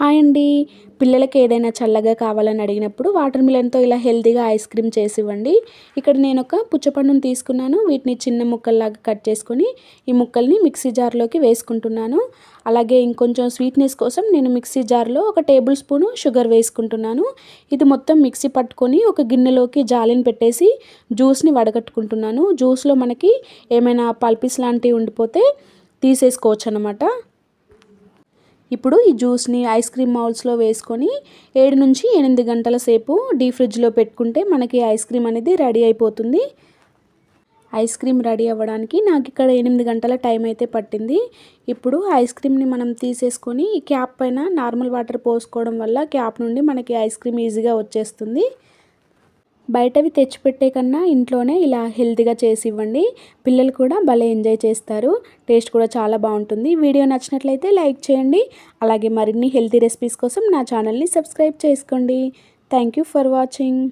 Hi అండి. పిల్లలకి ఏదైనా చల్లగా కావాలని అడిగినప్పుడు వాటర్ మిలన్తో ఇలా హెల్తీగా ఐస్ క్రీమ్ చేసి ఇవ్వండి ఇక్కడ నేను ఒక పుచ్చపండును తీసుకున్నాను. వీటిని చిన్న ముక్కల్లాగా కట్ చేసుకొని ఈ ముక్కల్ని మిక్సీ జార్లోకి వేసుకుంటున్నాను. అలాగే ఇంకొంచెం స్వీట్నెస్ కోసం నేను మిక్సీ జార్లో ఒక టేబుల్ స్పూను షుగర్ వేసుకుంటున్నాను. ఇది మొత్తం మిక్సీ పట్టుకొని ఒక గిన్నెలోకి జాలిని పెట్టేసి జ్యూస్ని వడగట్టుకుంటున్నాను. జ్యూస్లో మనకి ఏమైనా పల్పీస్ లాంటివి ఉండిపోతే తీసేసుకోవచ్చు అనమాట ఇప్పుడు ఈ జ్యూస్ని ఐస్ క్రీమ్ మౌల్స్లో వేసుకొని ఏడు నుంచి ఎనిమిది గంటల సేపు డీ ఫ్రిడ్జ్లో పెట్టుకుంటే మనకి ఐస్ క్రీమ్ అనేది రెడీ అయిపోతుంది. ఐస్ క్రీమ్ రెడీ అవ్వడానికి నాకు ఇక్కడ ఎనిమిది గంటల టైం అయితే పట్టింది. ఇప్పుడు ఐస్ క్రీమ్ని మనం తీసేసుకొని క్యాప్ పైన నార్మల్ వాటర్ పోసుకోవడం వల్ల క్యాప్ నుండి మనకి ఐస్ క్రీమ్ ఈజీగా వచ్చేస్తుంది. బయటవి తెచ్చిపెట్టే కన్నా ఇంట్లోనే ఇలా హెల్తీగా చేసి ఇవ్వండి పిల్లలు కూడా భలే ఎంజాయ్ చేస్తారు. టేస్ట్ కూడా చాలా బాగుంటుంది. వీడియో నచ్చినట్లయితే లైక్ చేయండి. అలాగే మరిన్ని హెల్తీ రెసిపీస్ కోసం నా ఛానల్ని సబ్స్క్రైబ్ చేసుకోండి. Thank you for watching.